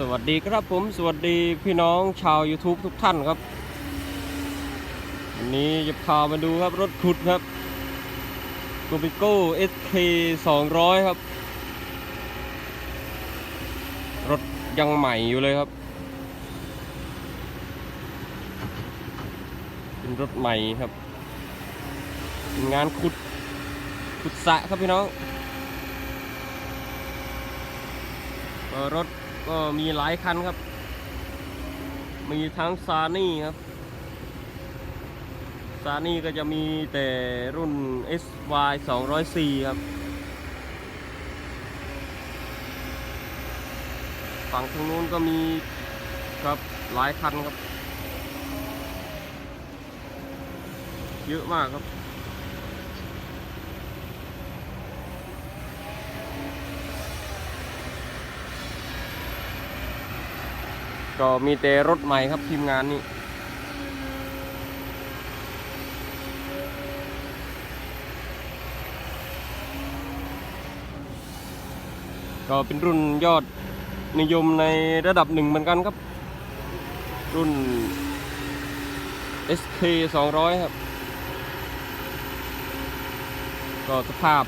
สวัสดีครับผมสวัสดีพี่น้องชาว YouTube ทุกท่านครับวันนี้จะพามาดูครับรถขุดครับ g o b i g o SK 200 ครับ รถยังใหม่อยู่เลยครับ เป็นรถใหม่ครับเป็นงานขุดขุดสะครับพี่น้องรถ ก็มีหลายคันครับ มีทั้งซานี่ครับซานี่ก็จะมีแต่รุ่น SY 204 ครับ ฝั่งทางนู้นก็มีครับหลายคันครับ เยอะมากครับ ก็มีแต่รถใหม่ครับทีมงานนี้ก็เป็นรุ่นยอดนิยมในระดับหนึ่งเหมือนกันครับ รุ่น SK 200 ครับ ก็สภาพ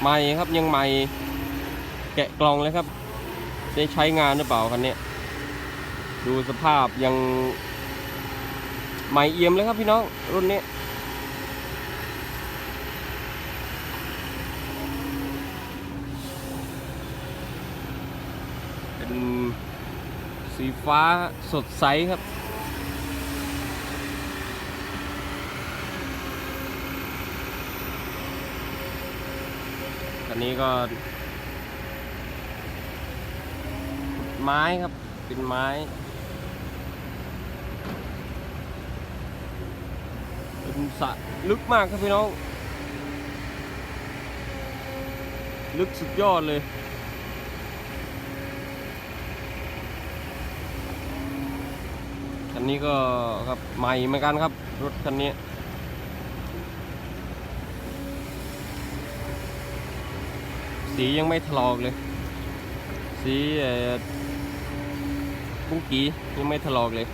ใหม่ครับยังใหม่แกะกล่องเลยครับ ได้ใช้งานหรือเปล่าคันนี้ ดูสภาพยังใหม่เอี่ยมเลยครับพี่น้องรุ่นนี้เป็นสีฟ้าสดใสครับอันนี้ก็ ไม้ครับ เป็นไม้ เป็นสระลึกมากครับพี่น้อง ลึกสุดยอดเลยคันนี้ก็ครับใหม่เหมือนกันครับ รถคันนี้สียังไม่ถลอกเลย สีเอ่อ บุ้งกี้ยังไม่ถลอกเลย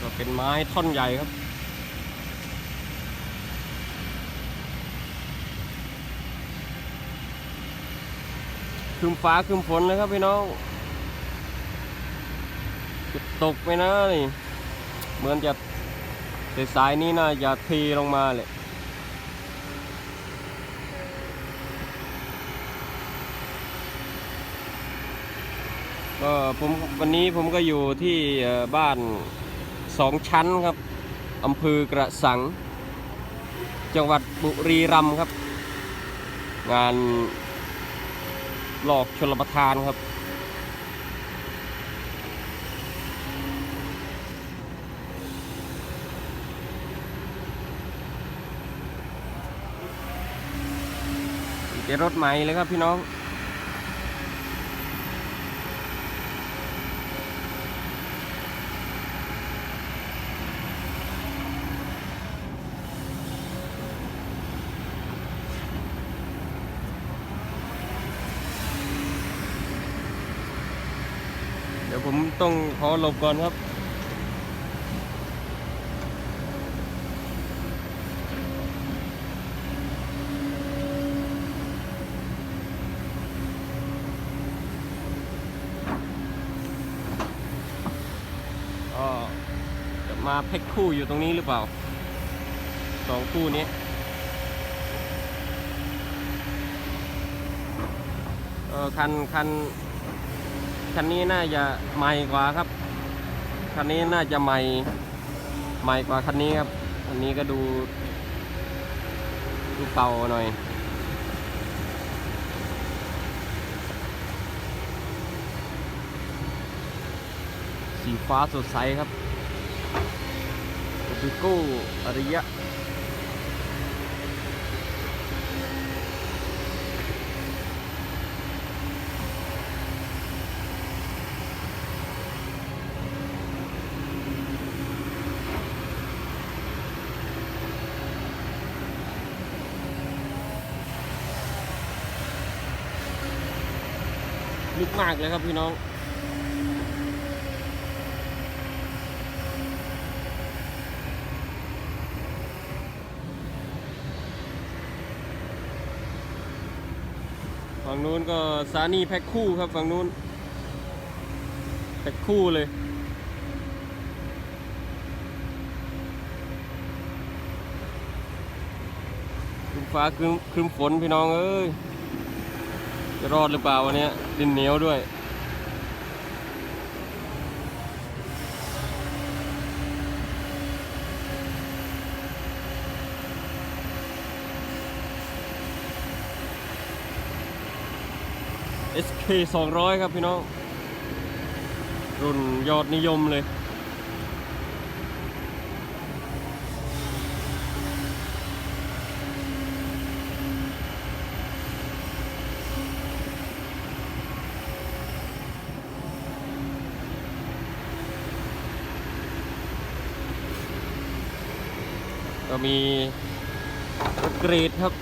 ก็เป็นไม้ท่อนใหญ่ครับ คืมฟ้าคืมฝนเลยครับพี่น้องจะตกไปนะนี่เหมือนจะแต่สายนี้น่าจะทีลงมาเลยก็ผมวันนี้ผมก็อยู่ที่บ้านสองชั้นครับอำเภอกระสัง จังหวัดบุรีรัมย์ครับ งาน หลอกชลประทานครับ เจรถใหม่เลยครับพี่น้อง ผมต้องขอหลบก่อนครับ ก็จะมาแพ็คคู่อยู่ตรงนี้หรือเปล่า สองคู่นี้เออคันคัน คันนี้น่าจะใหม่กว่าครับ คันนี้น่าจะใหม่ใหม่กว่าคันนี้ครับคันนี้ก็ดูดูเก่าหน่อย สีฟ้าสดใสครับกคือกู้อริยะ ลึกมากเลยครับพี่น้อง ฝั่งนู้นก็สถานีแพ็คคู่ครับฝั่งนู้น แพ็คคู่เลยคึมฟ้าครึมครึมฝนพี่น้องเอ้ย จะรอดหรือเปล่าวันนี้ดินเหนียวด้วย SK 200 ครับพี่น้อง รุ่นยอดนิยมเลย ก็มีรถกรีดครับ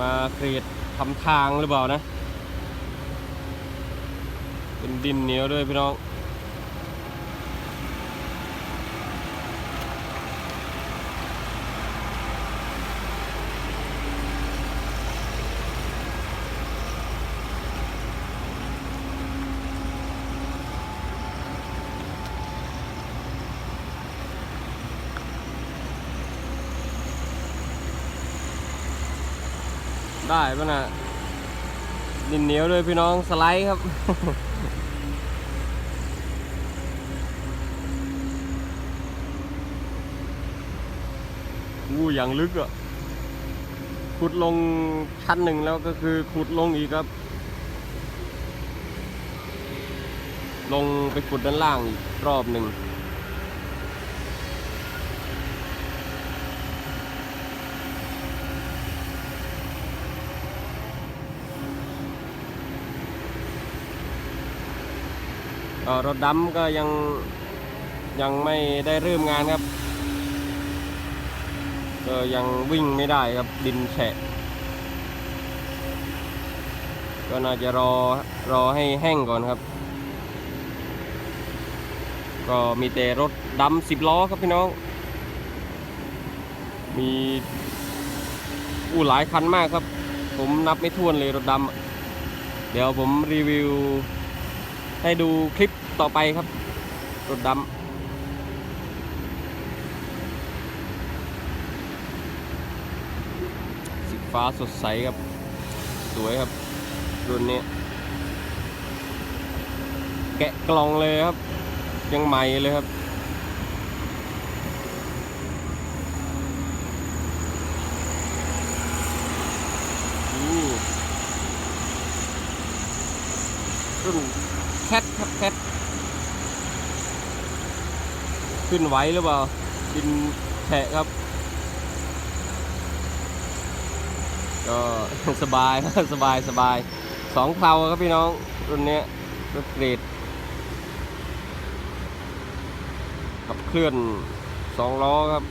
มากรีดทำทางหรือเปล่านะ เป็นดินเหนียวด้วยพี่น้อง ได้ป่ะนะดินเหนียวด้วยพี่น้องสไลด์ครับ อู้อย่างลึกอะ ขุดลงชั้นหนึ่งแล้วก็คือขุดลงอีกครับ ลงไปขุดด้านล่างอีกรอบหนึ่ง รถดำก็ยังยังไม่ได้เริ่มงานครับก็ยังวิ่งไม่ได้ครับดินแฉะ ก็น่าจะรอรอให้แห้งก่อนครับ ก็มีแต่รถดำสิบล้อครับพี่น้อง มีอู้หลายคันมากครับ ผมนับไม่ถ้วนเลยรถดำเดี๋ยวผมรีวิว ให้ดูคลิปต่อไปครับรถดำสีฟ้าสดใสครับ สวยครับ รุ่นนี้ แกะกล่องเลยครับ ยังใหม่เลยครับ รุ่น แคทครับแคทขึ้นไหวหรือเปล่าดินแฉะครับ ก็สบายสบายสบายสองเพลาครับพี่น้องรุ่นเนี้ยรถเกรดขับเคลื่อนสองล้อครับ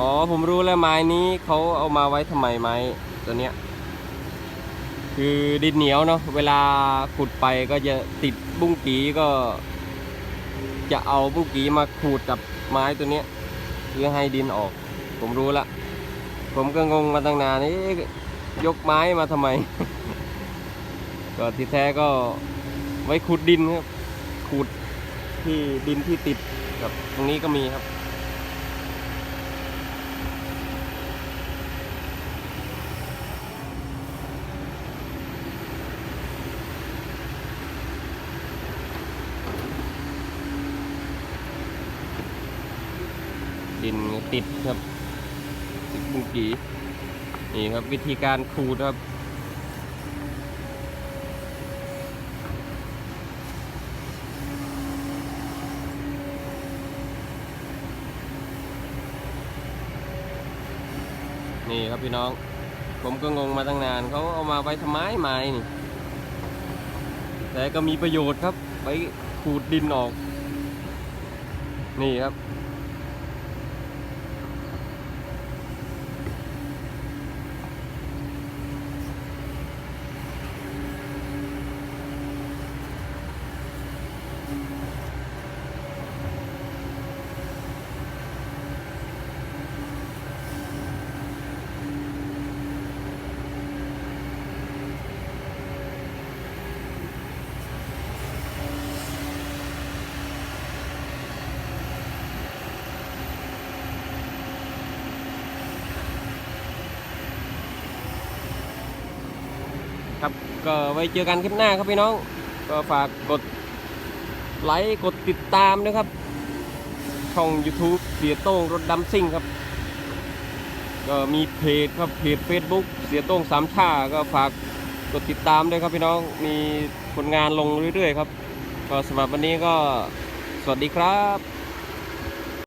อ๋อผมรู้แล้วไม้นี้เขาเอามาไว้ทำไมไม้ตัวเนี้ย คือดินเหนียวเนาะเวลาขุดไปก็จะติดบุ้งกีก็ จะเอาบุ้งกีมาขูดกับไม้ตัวเนี้ยเพื่อให้ดินออก ผมรู้ละ ผมก็งงมาตั้งนานนี่ยกไม้มาทำไม ก็ที่แท้ก็ไว้ขุดดินครับขูดที่ดินที่ติดกับตรงนี้ก็มีครับ ดิน ติดครับบุกีนี่ครับวิธีการขูดครับนี่ครับพี่น้อง ผมก็งงมาตั้งนานเขาเอามาไว้ทำไมไม้นี่ แต่ก็มีประโยชน์ครับไว้ขูดดินออก นี่ครับ ก็ไว้เจอกันคลิปหน้าครับพี่น้อง ก็ฝากกดไลค์กดติดตามนะครับ ช่อง YouTube เสียโต้งรถดำซิ่งครับ ก็มีเพจครับเพจ Facebook เสียโต้งสามชาก็ฝากกดติดตามด้วยครับพี่น้องมีผลงานลงเรื่อยๆครับ ก็สำหรับวันนี้ก็สวัสดีครับ